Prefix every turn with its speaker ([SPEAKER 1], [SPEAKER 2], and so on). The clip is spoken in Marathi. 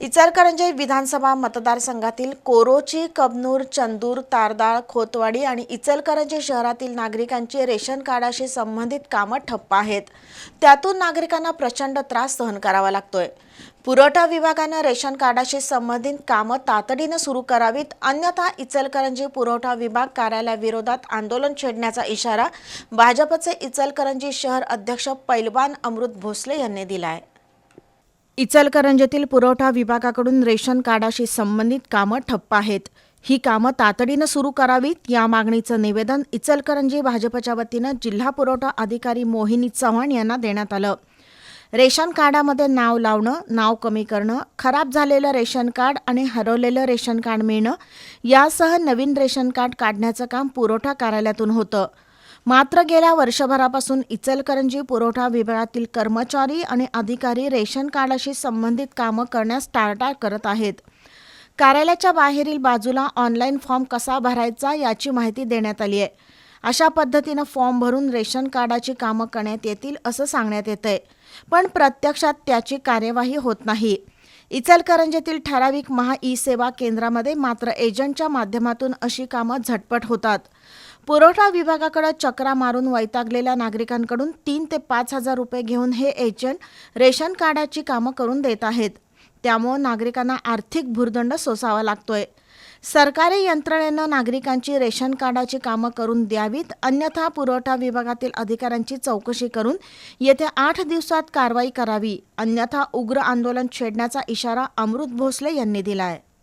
[SPEAKER 1] इचलकरंजी विधानसभा मतदारसंघातील कोरोची कबनूर चंदूर तारदाळ खोतवाडी आणि इचलकरंजी शहरातील नागरिकांची रेशन कार्डाशी संबंधित कामं ठप्प आहेत. त्यातून नागरिकांना प्रचंड त्रास सहन करावा लागतोय. पुरवठा विभागानं रेशन कार्डाशी संबंधित कामं तातडीनं सुरू करावीत अन्यथा इचलकरंजी पुरवठा विभाग कार्यालयाविरोधात आंदोलन छेडण्याचा इशारा भाजपचे इचलकरंजी शहर अध्यक्ष पैलवान अमृत भोसले यांनी दिला आहे इचलकरंजीतील पुरवठा विभागाकडून रेशन कार्डाशी संबंधित कामं ठप्प आहेत. ही कामं तातडीनं सुरू करावीत या मागणीचं निवेदन इचलकरंजी भाजपच्या वतीनं जिल्हा पुरवठा अधिकारी मोहिनी चव्हाण यांना देण्यात आलं. रेशन कार्डामध्ये नाव लावणं नाव कमी करणं खराब झालेलं रेशन कार्ड आणि हरवलेलं रेशन कार्ड मिळणं यासह नवीन रेशन कार्ड काढण्याचं काम पुरवठा कार्यालयातून होतं. मात्र गेल्या वर्षभरापासून इचलकरंजी पुरवठा विभागातील कर्मचारी आणि अधिकारी रेशन कार्डाशी संबंधित कामं करण्यास टाळटाळ करत आहेत. कार्यालयाच्या बाहेरील बाजूला ऑनलाईन फॉर्म कसा भरायचा याची माहिती देण्यात आली आहे. अशा पद्धतीनं फॉर्म भरून रेशन कार्डाची कामं करण्यात येतील असं सांगण्यात येतंय. पण प्रत्यक्षात त्याची कार्यवाही होत नाही. इचलकरंजीतील ठराविक महा ई सेवा केंद्रामध्ये मात्र एजंटच्या माध्यमातून अशी कामं झटपट होतात. पुरवठा विभागाकडे चक्रा मारून वैतागलेल्या नागरिकांकडून तीन ते पाच हजार रुपये घेऊन हे एजंट रेशन कार्डाची कामं करून देत आहेत. त्यामुळं नागरिकांना आर्थिक भुर्दंड सोसावा लागतोय. सरकारी यंत्रणेनं नागरिकांची रेशन कार्डाची कामं करून द्यावीत अन्यथा पुरवठा विभागातील अधिकाऱ्यांची चौकशी करून येत्या आठ दिवसात कारवाई करावी अन्यथा उग्र आंदोलन छेडण्याचा इशारा अमृत भोसले यांनी दिला आहे